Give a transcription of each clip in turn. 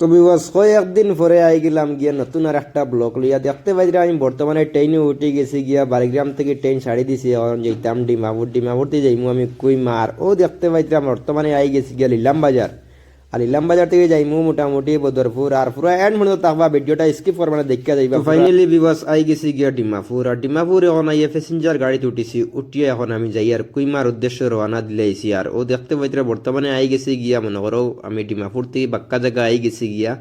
তুমি বাস কয়েকদিন পরে আই গেলাম গিয়া নতুন আর একটা ব্লক লইয়া। দেখতে পাই আমি বর্তমানে ট্রেনে উঠে গেছি গিয়া বাড়িগ্রাম থেকে ট্রেন ছাড়ি দিছি এখন যেতাম ডিমাপুর। ডিমাপুরতে যাইমু আমি কুইমার ও দেখতে পাইতাম বর্তমানে আই গেছি গিয়া লিলাম বাজার। আর ইলাম বাজার থেকে যাইমু মোটামুটি বদরপুর আর পুরো এন্ড মনে থাকবা ভিডিওটা স্কিপ করবা না দেখা যাইবা ফাইনালি বিবাস আই গেছি গিয়া ডিমাপুর। আর ডিমাপুর এখন আইয়া প্যাসেঞ্জার গাড়িতে উঠেছি উঠিয়ে এখন আমি যাই আর কুইমার উদ্দেশ্যে রওনা দিলে আইছি আর ও দেখতে পাইতরা বর্তমানে আই গেছি গিয়া মনে করো আমি ডিমাপুর থেকে বাক্কা জায়গা আই গেছি গিয়া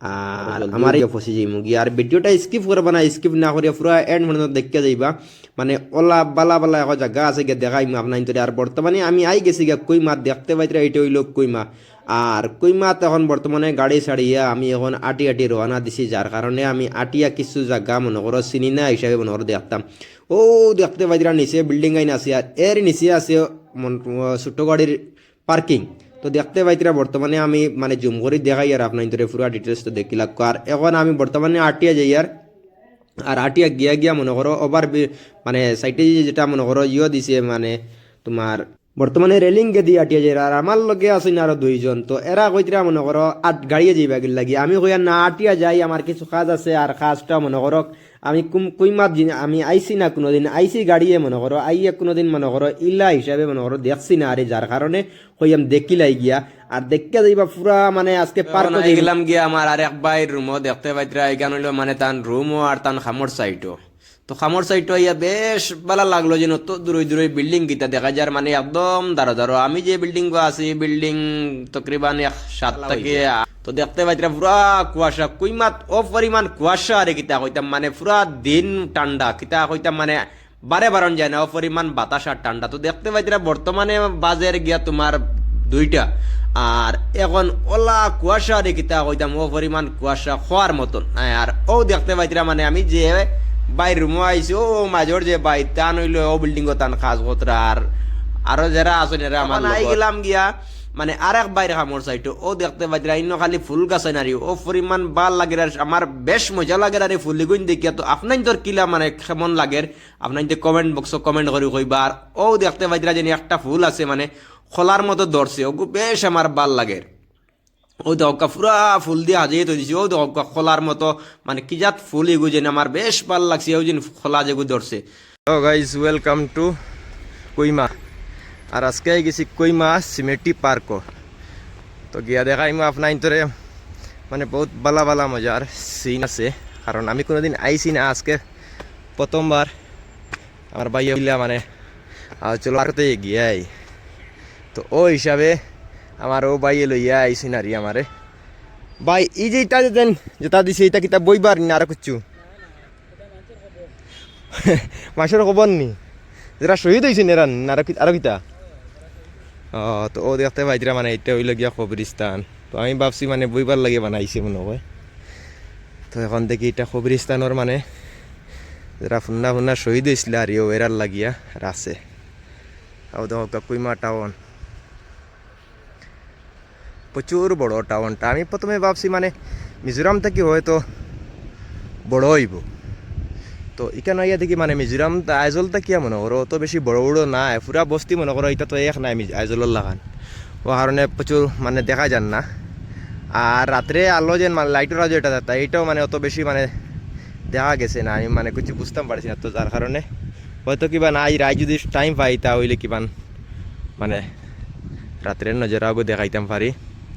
আর আমার ফসি যাইমু গিয়া। আর ভিডিওটা স্কিপ করবা না স্কিপ না করিয়া পুরো এন্ড মনে দেখা যাইবা। মানে ওলা বালা বালা এখন জায়গা আছে গিয়া দেখাইমু আপনার আর বর্তমানে আমি আই গেছি গিয়া কুইমা দেখতে পাইতরা এটা হইল কুইমা আর কইমাত এখন বর্তমানে গাড়ি ছাড়িয়া আমি এখন আটি আটি রওনা দিছি যার কারণে আমি আটিয়া কিছু জায়গা মনে করো চিনি না হিসাবে মনে করো দেখতাম। ও দেখতে পাইরা নিচে বিল্ডিং আইন আছে আর এর নিচে আছে ছোট গাড়ির পার্কিং তো দেখতে পাইতরা বর্তমানে আমি মানে জুম করে দেখাই আর আপনার ধরে পুরো ডিটেলস তো দেখিলাম আর এখন আমি বর্তমানে আটিয়া যাই আর আর আটিয়া গিয়া গিয়া মনে করো ওভার মানে সাইটে যেটা মনে করো ইয়ে দিছে মানে তোমার বর্তমানে রেলিং গে দিয়ে আটিয়া যায় আর আমার লগে আছেন আরও দুইজন। তো এরা কইতরা মনে করো আট গাড়িয়ে যাইবা গিল লাগি আমি কইয়া না আটিয়া যাই আমার কিছু কাজ আছে আর কাজটা মনে করো আমি কুম কুইমাত আমি আইসি না কোনোদিন। আইসি গাড়িয়ে মনে করো আইয়া কোনোদিন মনে করো ইলা হিসাবে মনে করো দেখছি না আরে যার কারণে কইয়াম দেখিলাই গিয়া। আর দেখা যাইবা পুরা মানে আজকে পার পার্ক গেলাম গিয়া আমার আর এক ভাই রুমও দেখতে পাইতরা এখান মানে তান রুমও আর তান খামর সাইটও তো খামর সাইটও ইয়া বেশ ভালো লাগল যেন। তো দূরে দূরে বিল্ডিং গিতা দেখা যায় মানে একদম দাঁড়ো দাঁড়ো আমি যে বিল্ডিং গো আছি বিল্ডিং তকরিবান এক সাত থেকে তো দেখতে পাইতরা পুরা কুয়াশা কুইমাত ও পরিমাণ কুয়াশা আরে কিতা কইতাম মানে পুরা দিন ঠান্ডা কিতা কইতাম মানে বারে বারণ যায় না ও পরিমাণ বাতাস আর ঠান্ডা তো দেখতে পাইতরা বর্তমানে বাজের গিয়া তোমার দুইটা। আর এখন ওলা কুয়াশা কিতা কইতাম ও পরিমাণ কুয়াশা খোয়ার মতন। আর ও দেখতে পাইতরা মানে আমি যে বাইর রুমে আইছি ও মাজর যে বাই তান হইল ও বিল্ডিং তান খাস কতরা আর আরও যারা আছেন এরা আমার আই গেলাম গিয়া। মানে আর এক বাইরে খামর সাইটো ও দেখতে পাইতরা ইন্ন খালি ফুল গাছ নারি ও পরিমাণ বাল লাগে আর আমার বেশ মজা লাগে আর ফুলিগুন দেখিয়া। তো আপনার তোর কিলা মানে কেমন লাগে? আপনার কমেন্ট বক্সও কমেন্ট করে কইবা। আর ও দেখতে পাইতরা যে একটা ফুল আছে মানে খোলার মতো ধরছে ওগু বেশ আমার বাল লাগে। ও দহকা পুরা ফুল দিয়ে হাজিয়ে তো দিছি ও দহকা খোলার মতো মানে কি জাত ফুল এগু যেন আমার বেশ ভালো লাগছে ওই যেন খোলা যেগু ধরছে। গাইজ ওয়েলকাম টু কইমা আর আজকে গেছি কইমা সিমেটি পার্ক তো গিয়া দেখাইমা আপনার ইন্তরে মানে বহুত বালা বালা মজার সিন আছে। কারণ আমি কোনোদিন আইসি না আজকে, প্রথমবার। আমার বললা মানে চলো পার্কতে গিয়াই তো ও হিসাবে আমার ও ভাই লইয়া আইসি নারি আমারে। ভাই, এই যে এটা দেন যেটা দিছে, এটা কিতা বইবার না আর কিছু? মাসের খবর নি? যেটা শহীদ হয়েছে নেরান আর আর কিতা ও, তো ও দেখতে পাইতরা মানে এটা হইল গিয়া কবরিস্তান তো আমি ভাবছি মানে বইবার লাগে বানাইছে মনে হয়। তো এখন দেখি এটা কবরিস্তানের মানে যারা ফুন্না ফুন্না শহীদ হয়েছিল আর এরার লাগিয়া আছে। আর দেখো কুইমা টাউন প্রচুর বড় টাউনটা আমি প্রথমে ভাবছি মানে মিজোরাম থেকে হয়তো বড় হইব। তো এখানে ইয়া দেখি মানে মিজোরাম আইজলটা কিয়া মনে করো? অত বেশি বড় বড় নাই, পুরা বস্তি মনে করো এটা তো এক নাই আইজলের লাগান। ও কারণে প্রচুর মানে দেখা যান না। আর রাত্রে আলো যে মানে লাইটের আলো যেটা তা এইটাও মানে অত বেশি মানে দেখা গেছে না। আমি মানে কিছু বুঝতাম পারছি না তো, যার কারণে। হয়তো কিবা না আজ রায় যদি টাইম পাই তা হইলে কিবান মানে রাত্রের নজরাগো দেখাইতাম পারি।